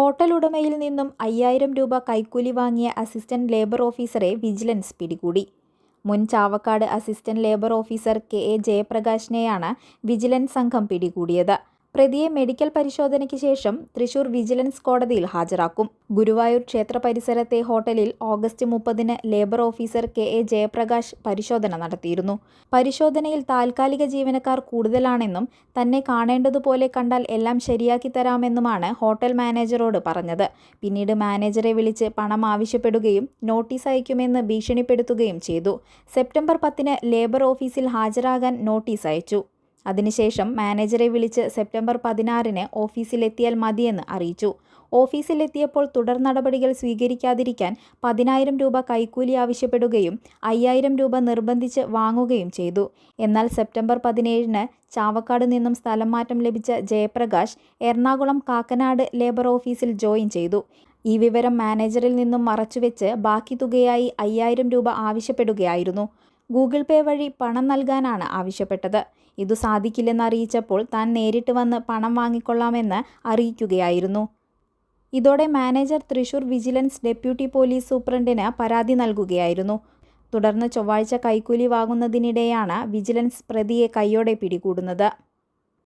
Hotel ഉടമയിൽ നിന്നും അയ്യായിരം രൂപ കൈക്കൂലി വാങ്ങിയ അസിസ്റ്റന്റ് ലേബർ ഓഫീസറെ വിജിലൻസ് പിടികൂടി. മുൻ Chavakkad assistant labour officer K A ജയപ്രകാശിനെയാണ് vigilance സംഘം പിടികൂടിയത്. പ്രതിയെ മെഡിക്കൽ പരിശോധനയ്ക്ക് ശേഷം തൃശൂർ വിജിലൻസ് കോടതിയിൽ ഹാജരാക്കും. ഗുരുവായൂർ ക്ഷേത്ര പരിസരത്തെ ഹോട്ടലിൽ ഓഗസ്റ്റ് മുപ്പതിന് labour officer K A Jayaprakash പരിശോധന നടത്തിയിരുന്നു. പരിശോധനയിൽ താൽക്കാലിക ജീവനക്കാർ കൂടുതലാണെന്നും തന്നെ കാണേണ്ടതുപോലെ കണ്ടാൽ എല്ലാം ശരിയാക്കി തരാമെന്നുമാണ് ഹോട്ടൽ മാനേജറോട് പറഞ്ഞത്. പിന്നീട് മാനേജറെ വിളിച്ച് പണം ആവശ്യപ്പെടുകയും നോട്ടീസ് അയക്കുമെന്ന് ഭീഷണിപ്പെടുത്തുകയും ചെയ്തു. സെപ്റ്റംബർ പത്തിന് ലേബർ ഓഫീസിൽ ഹാജരാകാൻ നോട്ടീസ് അയച്ചു. അതിനുശേഷം മാനേജറെ വിളിച്ച് സെപ്റ്റംബർ പതിനാറിന് ഓഫീസിലെത്തിയാൽ മതിയെന്ന് അറിയിച്ചു. ഓഫീസിലെത്തിയപ്പോൾ തുടർ നടപടികൾ സ്വീകരിക്കാതിരിക്കാൻ പതിനായിരം രൂപ കൈക്കൂലി ആവശ്യപ്പെടുകയും അയ്യായിരം രൂപ നിർബന്ധിച്ച് വാങ്ങുകയും ചെയ്തു. എന്നാൽ സെപ്റ്റംബർ പതിനേഴിന് ചാവക്കാട് നിന്നും സ്ഥലം മാറ്റം ലഭിച്ച ജയപ്രകാശ് എറണാകുളം കാക്കനാട് ലേബർ ഓഫീസിൽ ജോയിൻ ചെയ്തു. ഈ വിവരം മാനേജറിൽ നിന്നും മറച്ചുവെച്ച് ബാക്കി തുകയായി അയ്യായിരം രൂപ ആവശ്യപ്പെടുകയായിരുന്നു. ഗൂഗിൾ പേ വഴി പണം നൽകാനാണ് ആവശ്യപ്പെട്ടത്. ഇതു സാധിക്കില്ലെന്ന് അറിയിച്ചപ്പോൾ താൻ നേരിട്ട് വന്ന് പണം വാങ്ങിക്കൊള്ളാമെന്ന് അറിയിക്കുകയായിരുന്നു. ഇതോടെ manager Thrissur vigilance deputy police സൂപ്രണ്ടിന് പരാതി നൽകുകയായിരുന്നു. തുടർന്ന് ചൊവ്വാഴ്ച കൈക്കൂലി വാങ്ങുന്നതിനിടെയാണ് വിജിലൻസ് പ്രതിയെ കൈയോടെ പിടികൂടുന്നത്.